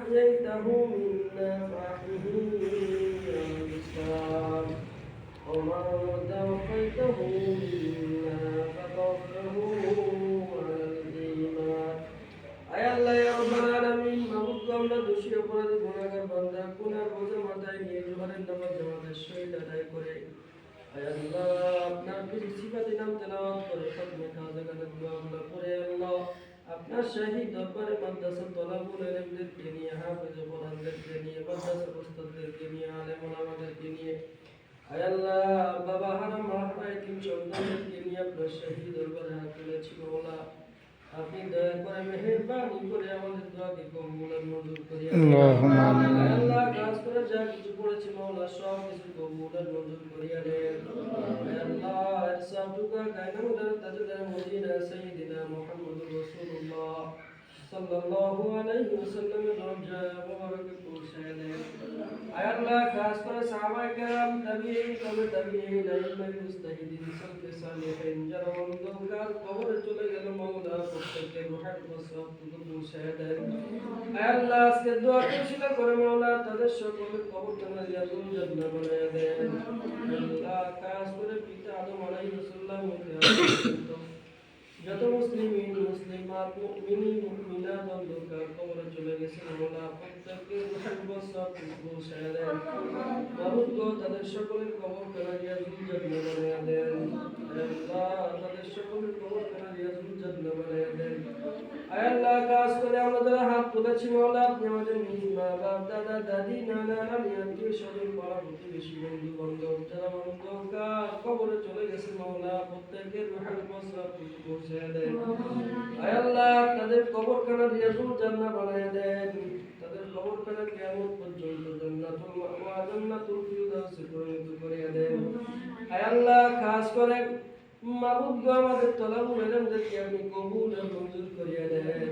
أحييته منا فأحيه على الإسلام ومن توفيته منا فتوفه على الإيمان আয় আল্লাহ ইয়া রাব্বাল আলামিন মাহবুব আমরা দোষী অপরাধী গুনাহগার বান্দা গুনার বোঝা মাথায় নিয়ে জোহরের নামাজ জামাতের সহিত আদায় করে আয় আল্লাহ আপনার বিধি সিফাতি নাম তেলাওয়াত করে খতমে খাজা গানের দোয়াগুলো পড়ে আল্লাহ আপনার শাহী দরবারে মাদ্রাসা তলাবুল ইলমদেরকে নিয়ে হাফেজ কোরআনদেরকে নিয়ে মাদ্রাসা উস্তাদদেরকে নিয়ে আলেম ওলামাদেরকে নিয়ে আল্লাহ বাবা হারাম মাহরা এতিম সন্তানদেরকে নিয়ে আপনার শাহী দরবারে হাত তুলেছি মওলা আপনি দয়া করে মেহেরবানি করে আমাদের দোয়াকে কবুল আর মঞ্জুর করিয়া দেন। আল্লাহুম্মা আমিন। আয় আল্লাহ কাজ করে যা কিছু করেছি মাওলা সব কিছু কবুল আর মঞ্জুর করিয়া আয় আল্লাহ তাজদার মদিনা রাসূলুল্লাহ সাল্লাল্লাহু আলাইহি আল্লাহ করে সাহাবায়ে কেরাম তাবিঈন তবে তাবিঈন যত মুসলিমিন মুসলিমাত মুমিনিন মুমিনাত অন্ধকার কবরে চলে গেছে মাওলা প্রত্যেককে ওয়াসওয়াবটুকু পৌঁছায় দেন। মাবুদ তাদের সকলের কবর কেনা দিয়া জান্নাহ বানায় দেন। আল্লাহ, তাদের সকলের কবর বানায় আল্লাহ করে আমরা যারা হাত তুলেছি আপনি আমাদের নিজ মা বাপ দাদা দাদি নানা নানি আত্মীয় স্বজন পাড়া প্রতিবেশী বন্ধু বান্ধব যারা অন্ধকার কবরে চলে গেছে মাওলা প্রত্যেকের রুহের ওয়াসওয়াব পৌঁছে দেন আল্লাহ তাদের কবর খানা রিয়াজুল জান্নাহ বানায় দেন। তাদের কবর খানা কিয়ামত পর্যন্ত জান্নাতুল মাওয়া জান্নাতুল ফিরদাউসে পরিণত করে দেন। আল্লাহ খাস করে মাবুদ গো আমাদের তলাবুল ইলমদেরকে আপনি কবুল মঞ্জুর করিয়া দেন।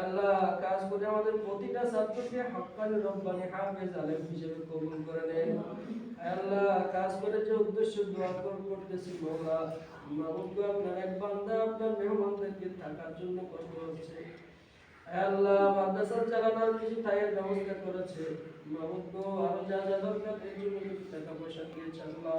আল্লাহ কাজ করে আমাদের প্রতিটা ছাত্রকে হাক্কানি, রব্বানি, হাফেজ, আলেম হিসেবে করে নেন। আল্লাহ, কাজ করে যে উদ্দেশ্য করতেছি, মাওলা মাহবুব এক বান্দা, আপনার মেহমানদেরকে থাকার জন্য কষ্ট হচ্ছে। আল্লাহ মাদ্রাসা চালানোর কিছু তাইয়ের ব্যবস্থা করেছে। আরও যা যা টাকা পয়সা দিয়েছে আল্লাহ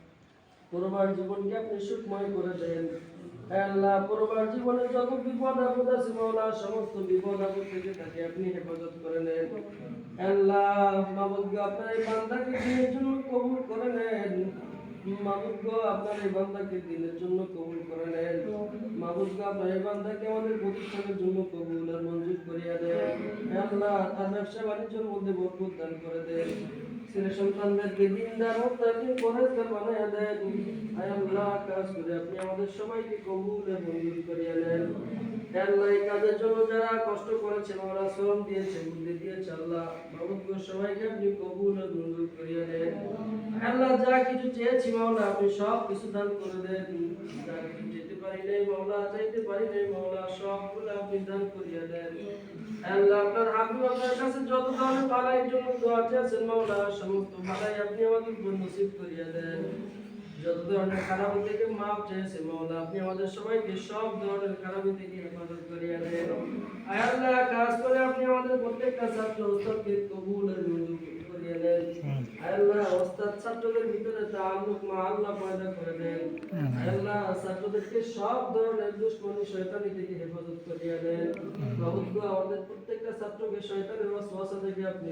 পূর্বার জীবনকে আপনি সুখময় করে দেন। আল্লাহ জীবনে যত বিপদ আপদ আছে সমস্ত বিপদ আপদ থেকে তাকে আপনি হেফাজত করে নেন। আল্লাহ আপনার এই বান্দাকে দিনের জন্য কবুল করে নেন। আপনার এই বান্দাকে দিনের জন্য কবুল করে নেন। আপনার এই বান্দাকে আমাদের প্রতিষ্ঠানের জন্য কবুল আর মঞ্জুর করিয়া দেন। আল্লাহ, তার ব্যবসা বাণিজ্যের মধ্যে বরকত দান করে দেন। ছেলে সন্তানদেরকে দিনদার মুত্তাকিন পরেজগার বানাইয়া দেন। আয় আল্লাহ, কাজ করে। আপনি আমাদের সবাইকে কবুল এবং মঞ্জুর করিয়া নেন। আল্লাহ এই কাজের জন্য যারা কষ্ট করেছে ওরা শ্রম দিয়েছে বুদ্ধি দিয়েছে আল্লাহ মাহবুব সবাইকে আপনি কবুল এবং মঞ্জুর করিয়া হে আল্লাহ যা কিছু চেয়েছি মাওলা, আপনি সব কিছু দান করে দেন। যা কিছু যেতে পারি নাই মাওলা চাইতে পারি নাই মাওলা, সবগুলো আপনি দান দেন। আল্লাহ আপনার আপনার কাছে যত ধরনের বালাই জন্য দোয়া চেয়েছেন মাওলা, সমস্ত বালাই আপনি আমাদের নসিব দেন। যত ধরনের খারাপ থেকে মাপ চেয়েছে মাওলা আপনি আমাদের সবাইকে সব ধরনের খারাপ থেকে হেফাজত করিয়া দেন। আয় আল্লাহ কাজ করে আপনি আমাদের প্রত্যেকটা ছাত্র উস্তাদকে কবুল করিয়া দেন। আয় আল্লাহ ওস্তাদ ছাত্রদের ভিতরে তাআল্লুক মা আল্লাহ পয়দা করে দেন। আয় আল্লাহ ছাত্রদেরকে সব ধরনের দুশ্মনী শয়তানি থেকে হেফাজত করিয়া দেন। বহুত আমাদের প্রত্যেকটা ছাত্রকে শয়তানের ওয়াসওয়াসা থেকে আপনি